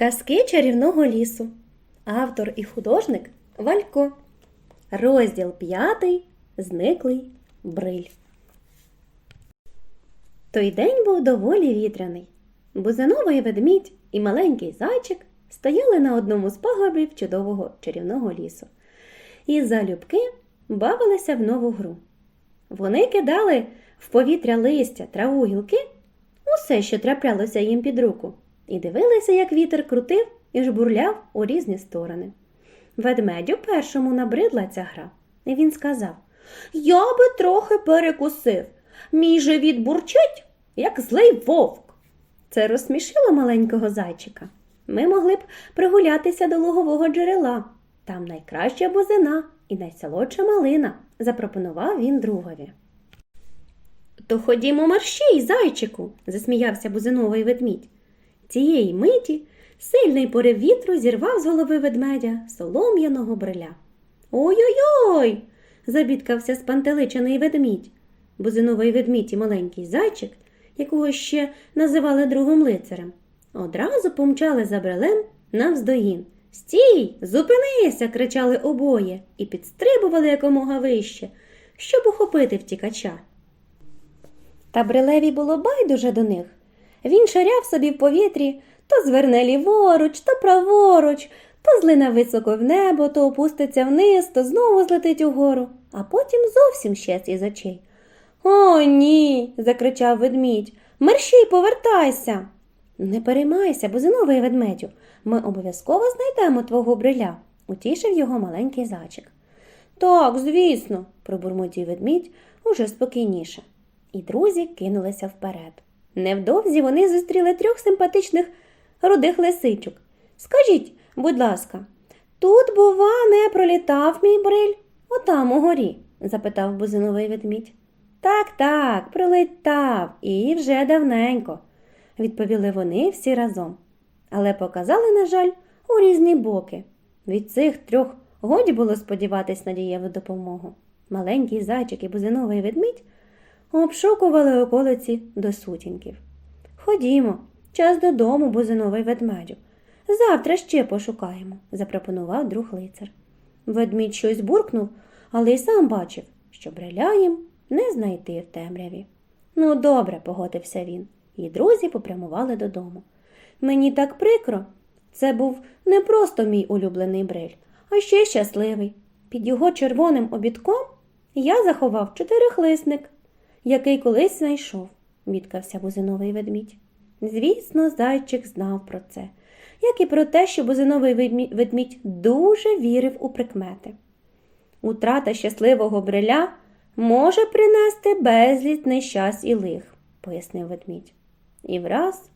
Казки чарівного лісу. Автор і художник Валько. Розділ п'ятий. Зниклий бриль. Той день був доволі вітряний. Бузиновий ведмідь і маленький зайчик стояли на одному з пагорбів чудового чарівного лісу і залюбки бавилися в нову гру. Вони кидали в повітря листя, траву, гілки, усе, що траплялося їм під руку, і дивилися, як вітер крутив і жбурляв у різні сторони. Ведмедю першому набридла ця гра, і він сказав Я би трохи перекусив. Мій живіт бурчить, як злий вовк. Це розсмішило маленького зайчика. Ми могли б прогулятися до лугового джерела. Там найкраща бузина і найсолодша малина, запропонував він другові. То ходімо марщій, зайчику, засміявся бузиновий ведмідь. Цієї миті сильний порив вітру зірвав з голови ведмедя солом'яного бриля. Ой-ой-ой. забідкався спантеличений ведмідь. Бузиновий ведмідь і маленький зайчик, якого ще називали другим лицарем, одразу помчали за брелем навздогін. Стій, зупинися, кричали обоє і підстрибували якомога вище, щоб ухопити втікача. Та брилеві було байдуже до них. Він шаряв собі в повітрі, то зверне ліворуч, то праворуч, то злине високо в небо, то опуститься вниз, то знову злетить угору, а потім зовсім щез із очей. О, ні. закричав ведмідь. Мерщій, повертайся. Не переймайся, бузиновий ведмедю. Ми обов'язково знайдемо твого бриля, утішив його маленький зайчик. Так, звісно, пробурмотів ведмідь уже спокійніше. І друзі кинулися вперед. Невдовзі вони зустріли трьох симпатичних рудих лисичок. Скажіть, будь ласка, тут, бува, не пролітав мій бриль? Отам угорі? запитав бузиновий ведмідь. Так, так, прилетав, і вже давненько, відповіли вони всі разом. Але показали, на жаль, у різні боки. Від цих трьох годі було сподіватись на дієву допомогу. Маленький зайчик і бузиновий ведмідь обшукували околиці до сутінків. Ходімо, час додому, бузиновий ведмедю. Завтра ще пошукаємо, запропонував друг лицар. Ведмідь щось буркнув, але й сам бачив, що бриля їм не знайти в темряві. Ну, добре, погодився він, і друзі попрямували додому. Мені так прикро. Це був не просто мій улюблений бриль, а ще щасливий. Під його червоним обідком я заховав чотирихлисник, який колись знайшов, бідкався бузиновий ведмідь. Звісно, зайчик знав про це, як і про те, що бузиновий ведмідь дуже вірив у прикмети. Утрата щасливого бриля може принести безліч нещасть і лих, пояснив ведмідь. І враз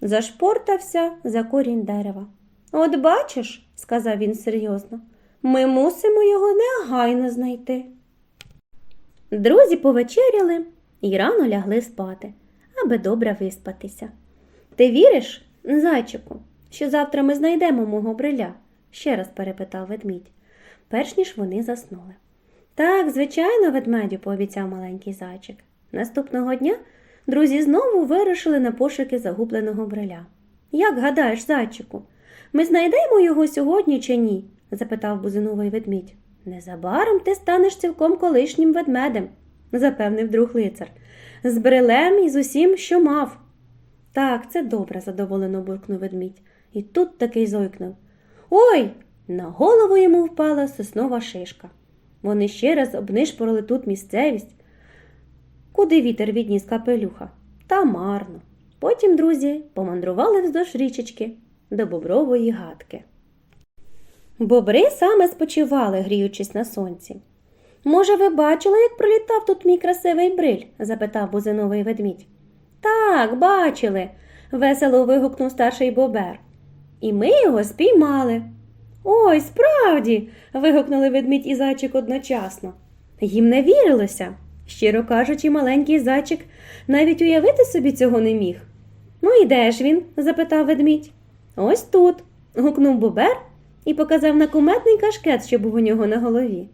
зашпортався за корінь дерева. От бачиш, сказав він серйозно, ми мусимо його негайно знайти. Друзі повечеряли і рано лягли спати, аби добре виспатися. Ти віриш, зайчику, що завтра ми знайдемо мого бриля? ще раз перепитав ведмідь, перш ніж вони заснули. Так, звичайно, ведмедю, пообіцяв маленький зайчик. Наступного дня друзі знову вирушили на пошуки загубленого бриля. Як гадаєш, зайчику, ми знайдемо його сьогодні чи ні? запитав бузиновий ведмідь. Незабаром ти станеш цілком колишнім ведмедем, запевнив друг лицар, з брилем і з усім, що мав. Так, це добре, задоволено буркнув ведмідь. І тут такий зойкнув. Ой! На голову йому впала соснова шишка. Вони ще раз обнишпорили тут місцевість, куди вітер відніс капелюха, та марно. Потім друзі помандрували вздовж річечки до бобрової гадки. Бобри саме спочивали, гріючись на сонці. Може, ви бачили, як пролітав тут мій красивий бриль? запитав бузиновий ведмідь. Так, бачили, весело вигукнув старший бобер. І ми його спіймали. Ой, справді. вигукнули ведмідь і зайчик одночасно. Їм не вірилося. Щиро кажучи, маленький зайчик навіть уявити собі цього не міг. Ну і де ж він? запитав ведмідь. Ось тут. гукнув бобер і показав на куметний кашкет, що був у нього на голові.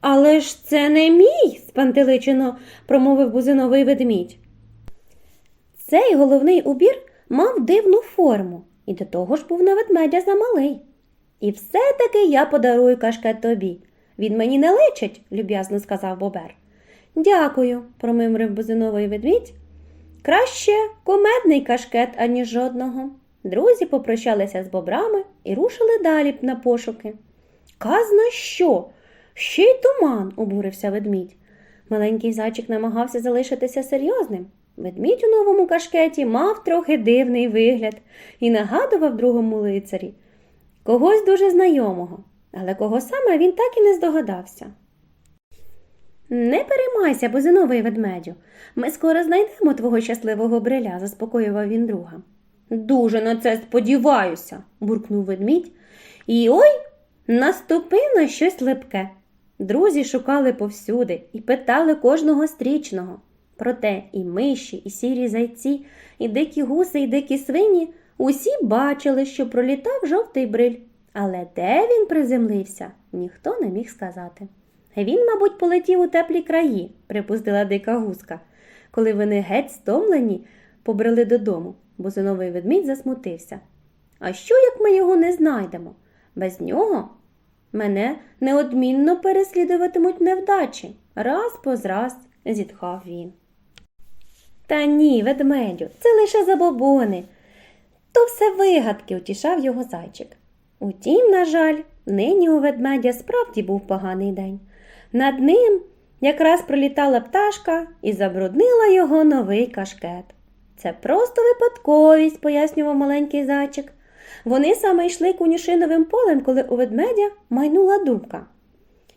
Але ж це не мій, спантеличено промовив бузиновий ведмідь. Цей головний убір мав дивну форму і до того ж був на ведмедя замалий. І все-таки я подарую кашкет тобі. Він мені не личить, люб'язно сказав Бобер. Дякую, промимрив бузиновий ведмідь. Краще кумедний кашкет, аніж жодного. Друзі попрощалися з бобрами і рушили далі на пошуки. Казна що? Ще й туман, обурився ведмідь. Маленький зайчик намагався залишитися серйозним. Ведмідь у новому кашкеті мав трохи дивний вигляд і нагадував другому лицарі когось дуже знайомого, але кого саме він так і не здогадався. Не переймайся, бузиновий ведмедю. Ми скоро знайдемо твого щасливого бриля, заспокоював він друга. Дуже на це сподіваюся, буркнув ведмідь. І ой, наступив на щось липке. Друзі шукали повсюди і питали кожного стрічного. Проте і миші, і сірі зайці, і дикі гуси, і дикі свині усі бачили, що пролітав жовтий бриль. Але де він приземлився, ніхто не міг сказати. Він, мабуть, полетів у теплі краї, припустила дика гуска. Коли вони геть стомлені, побрели додому, бо зиновий ведмідь засмутився. А що, як ми його не знайдемо? Без нього мене неодмінно переслідуватимуть невдачі, раз по раз зітхав він. Та ні, ведмедю, це лише забобони. То все вигадки, утішав його зайчик. Утім, на жаль, нині у ведмедя справді був поганий день. Над ним якраз пролітала пташка і забруднила його новий кашкет. Це просто випадковість, пояснював маленький зайчик. Вони саме йшли конюшиновим полем, коли у ведмедя майнула думка.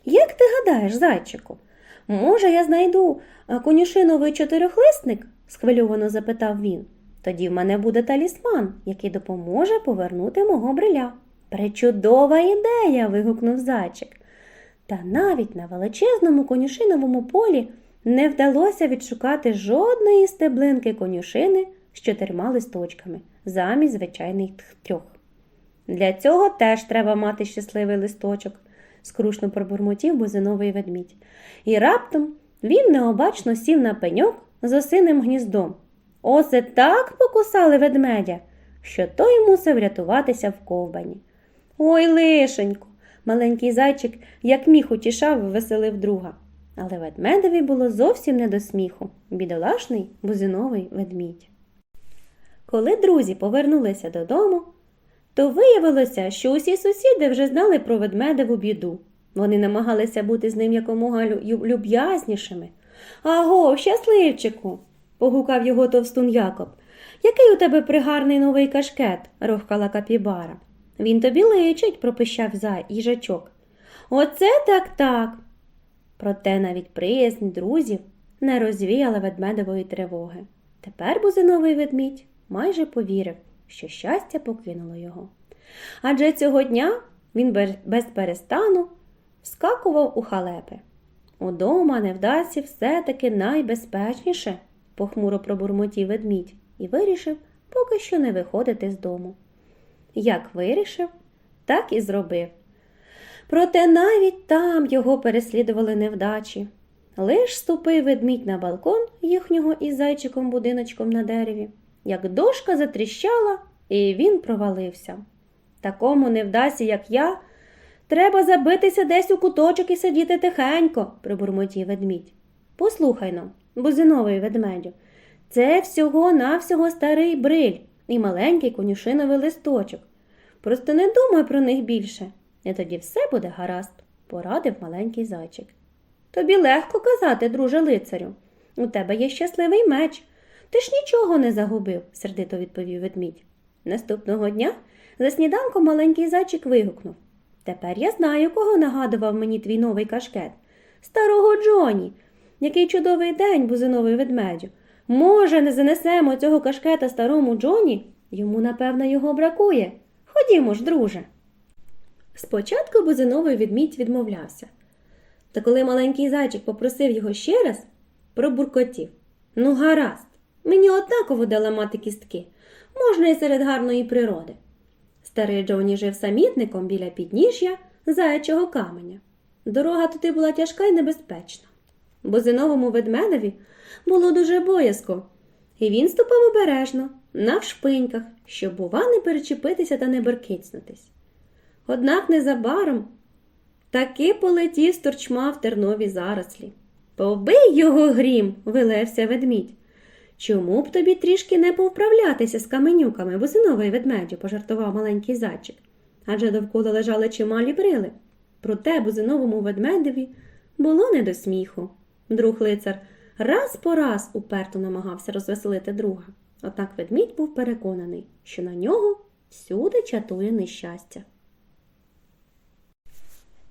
Як ти гадаєш, зайчику, може, я знайду а, конюшиновий чотирьохлисник? схвильовано запитав він. Тоді в мене буде талісман, який допоможе повернути мого бриля. Пречудова ідея. вигукнув зайчик. Та навіть на величезному конюшиновому полі не вдалося відшукати жодної стеблинки конюшини з чотирма листочками замість звичайних трьох. Для цього теж треба мати щасливий листочок, скрушно пробурмотів бузиновий ведмідь. І раптом він необачно сів на пеньок з осиним гніздом. Осе так покусали ведмедя, що той мусив рятуватися в ковбані. Ой, лишенько, маленький зайчик, як міг утішав веселив друга. Але ведмедеві було зовсім не до сміху, бідолашний бузиновий ведмідь. Коли друзі повернулися додому, то виявилося, що усі сусіди вже знали про ведмедеву біду. Вони намагалися бути з ним якомога люб'язнішими. Аго, щасливчику, погукав його товстун Якоб. Який у тебе пригарний новий кашкет? рохкала капібара. Він тобі личить, пропищав зай їжачок. Оце так так. Проте навіть приязнь друзів не розвіяла ведмедової тривоги. Тепер бузиновий ведмідь майже повірив, що щастя покинуло його. Адже цього дня він без- перестану вскакував у халепи. Удома невдасі все-таки найбезпечніше, похмуро пробурмотів ведмідь і вирішив поки що не виходити з дому. Як вирішив, так і зробив. Проте навіть там його переслідували невдачі. Лиш ступив ведмідь на балкон їхнього із зайчиком будиночком на дереві, як дошка затріщала, і він провалився. Такому невдасі, як я, треба забитися десь у куточок і сидіти тихенько, пробурмотів ведмідь. Послухай но, бузиновий ведмедю, це всього-навсього старий бриль і маленький конюшиновий листочок. Просто не думай про них більше, і тоді все буде гаразд, порадив маленький зайчик. Тобі легко казати, друже лицарю. У тебе є щасливий меч. Ти ж нічого не загубив, сердито відповів ведмідь. Наступного дня за сніданком маленький зайчик вигукнув. Тепер я знаю, кого нагадував мені твій новий кашкет. Старого Джоні. Який чудовий день, бузиновий ведмедю. Може, не занесемо цього кашкета старому Джоні? Йому, напевно, його бракує. Ходімо ж, друже. Спочатку бузиновий ведмідь відмовлявся. Та коли маленький зайчик попросив його ще раз, пробуркотів. Ну, гаразд, мені однаково дала мати кістки, можна і серед гарної природи. Старий Джоні жив самітником біля підніжжя заячого каменя. Дорога туди була тяжка і небезпечна. Бузиновому ведмедеві було дуже боязко, і він ступав обережно, навшпиньках, щоб, бува, не перечепитися та не беркицнутись. Однак незабаром таки полетів з торчма в тернові зарослі. Побий його грім, вилевся ведмідь. Чому б тобі трішки не повправлятися з каменюками, бузиновий ведмедю, пожартував маленький зайчик. Адже довкола лежали чималі брили. Проте бузиновому ведмедеві було не до сміху. Друг лицар раз по раз уперто намагався розвеселити друга. Однак ведмідь був переконаний, що на нього всюди чатує нещастя.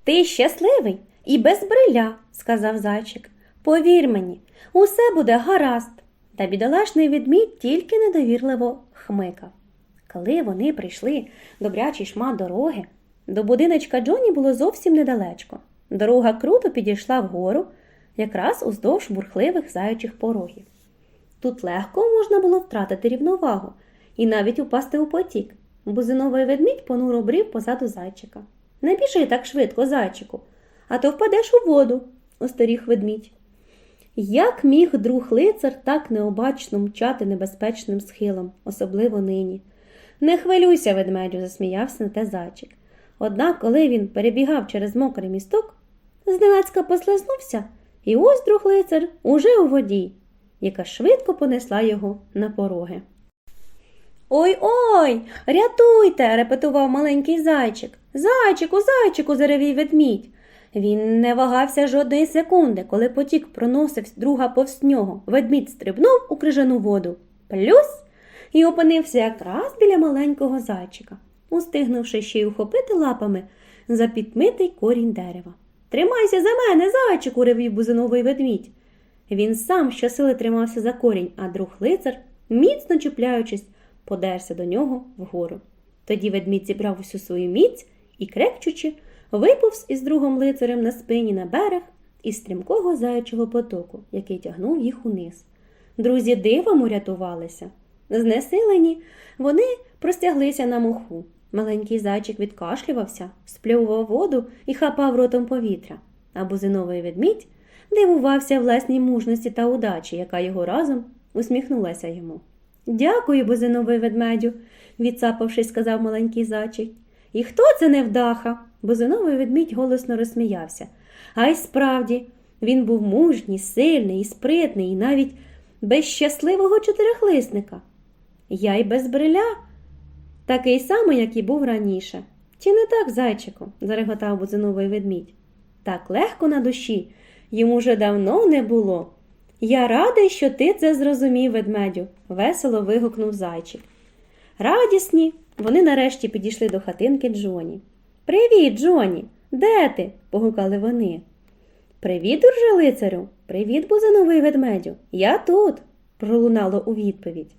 Ти щасливий і без бриля, сказав зайчик. Повір мені, усе буде гаразд. Та бідолашний ведмідь тільки недовірливо хмикав. Коли вони прийшли добрячий шмат дороги, до будиночка Джоні було зовсім недалечко. Дорога круто підійшла вгору, якраз уздовж бурхливих заючих порогів. Тут легко можна було втратити рівновагу і навіть упасти у потік. Бузиновий ведмідь понуро брів позаду зайчика. Не біжи так швидко, зайчику, а то впадеш у воду, остеріг ведмідь. Як міг друг лицар так необачно мчати небезпечним схилом, особливо нині? Не хвилюйся, ведмедю, засміявся на те зайчик. Однак, коли він перебігав через мокрий місток, зненацька послизнувся, і ось друг лицар уже у воді, яка швидко понесла його на пороги. Ой ой, рятуйте, репетував маленький зайчик. Зайчику, зайчику, заревів ведмідь. Він не вагався жодної секунди, коли потік проносив друга повз нього. Ведмідь стрибнув у крижану воду. Плюс і опинився якраз біля маленького зайчика, устигнувши ще й ухопити лапами за підмитий корінь дерева. Тримайся за мене, зайчику, ревів бузиновий ведмідь. Він сам щосили тримався за корінь, а друг лицар, міцно чіпляючись, подерся до нього вгору. Тоді ведмідь зібрав усю свою міць і, крекчучи, виповз із другом лицарем на спині на берег із стрімкого заячого потоку, який тягнув їх униз. Друзі дивом урятувалися. Знесилені, вони простяглися на моху. Маленький зайчик відкашлювався, спльовував воду і хапав ротом повітря, а бузиновий ведмідь дивувався власній мужності та удачі, яка його разом усміхнулася йому. Дякую, бузиновий ведмедю, відцапавшись, сказав маленький зайчик. І хто це невдаха? Бузиновий ведмідь голосно розсміявся. А й справді, він був мужній, сильний і спритний, і навіть без щасливого чотирихлисника. Я й без бриля, такий самий, як і був раніше. Чи не так, зайчику? зареготав бузиновий ведмідь. Так легко на душі, йому вже давно не було. Я радий, що ти це зрозумів, ведмедю, весело вигукнув зайчик. Радісні, вони нарешті підійшли до хатинки Джоні. Привіт, Джоні! Де ти? погукали вони. Привіт, друже лицарю, привіт, бузиновий ведмедю. Я тут, пролунало у відповідь.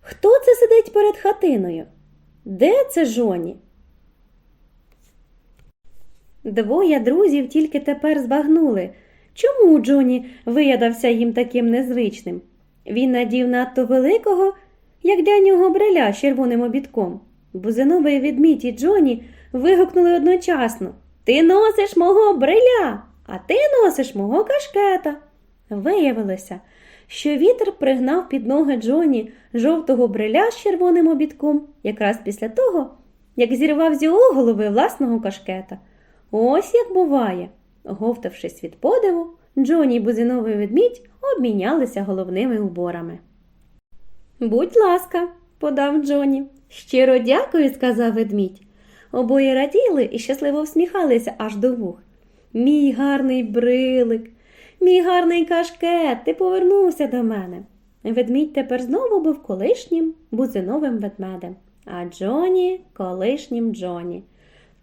Хто це сидить перед хатиною? Де це Жоні? Двоє друзів тільки тепер збагнули, чому Джоні виядався їм таким незвичним. Він надів надто великого, як для нього бреля з червоним обідком. Бузиновий ведмідь і Джоні вигукнули одночасно Ти носиш мого бриля, а ти носиш мого кашкета. Виявилося, що вітер пригнав під ноги Джоні жовтого бриля з червоним обідком якраз після того, як зірвав з його голови власного кашкета. Ось як буває. Говтавшись від подиву, Джоні і бузиновий ведмідь обмінялися головними уборами. Будь ласка, подав Джоні. Щиро дякую, сказав ведмідь. Обоє раділи і щасливо всміхалися аж до вух. Мій гарний брилик, мій гарний кашкет, ти повернувся до мене. Ведмідь тепер знову був колишнім бузиновим ведмедем, а Джоні колишнім Джоні.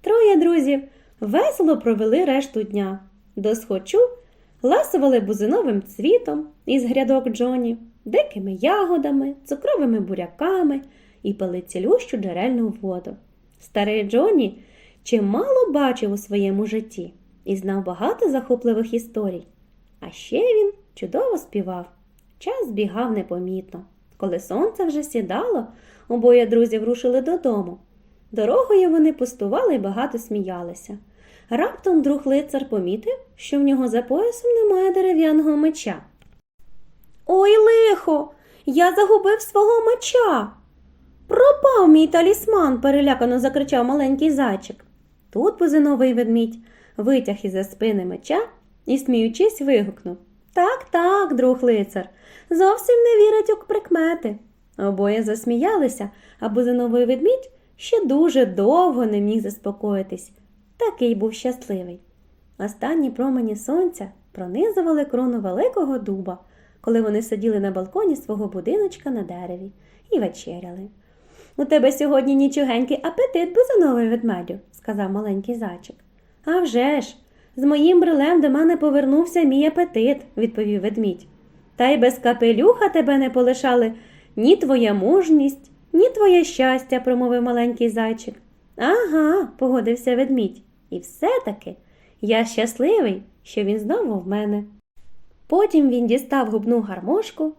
Троє друзів весело провели решту дня. Досхочу ласували бузиновим цвітом із грядок Джоні, дикими ягодами, цукровими буряками і пили цілющу джерельну воду. Старий Джоні чимало бачив у своєму житті і знав багато захопливих історій. А ще він чудово співав. Час збігав непомітно. Коли сонце вже сідало, обоє друзів рушили додому. Дорогою вони пустували і багато сміялися. Раптом друг лицар помітив, що в нього за поясом немає дерев'яного меча. Ой, лихо! Я загубив свого меча. Пропав мій талісман, перелякано закричав маленький зайчик. Тут бузиновий ведмідь витяг із-за спини меча і, сміючись, вигукнув Так, так, друг лицар, зовсім не вірить у прикмети. Обоє засміялися, а бузиновий ведмідь ще дуже довго не міг заспокоїтись. Такий був щасливий. Останні промені сонця пронизували крону великого дуба, коли вони сиділи на балконі свого будиночка на дереві і вечеряли. У тебе сьогодні нічогенький апетит, бузиновий ведмедю, сказав маленький зайчик. «А вже ж, з моїм брилем до мене повернувся мій апетит, відповів ведмідь. Та й без капелюха тебе не полишали ні твоя мужність, ні твоє щастя, промовив маленький зайчик. Ага, погодився ведмідь. І все-таки я щасливий, що він знову в мене. Потім він дістав губну гармошку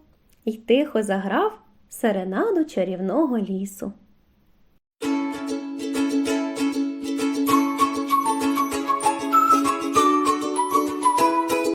і тихо заграв серенаду чарівного лісу.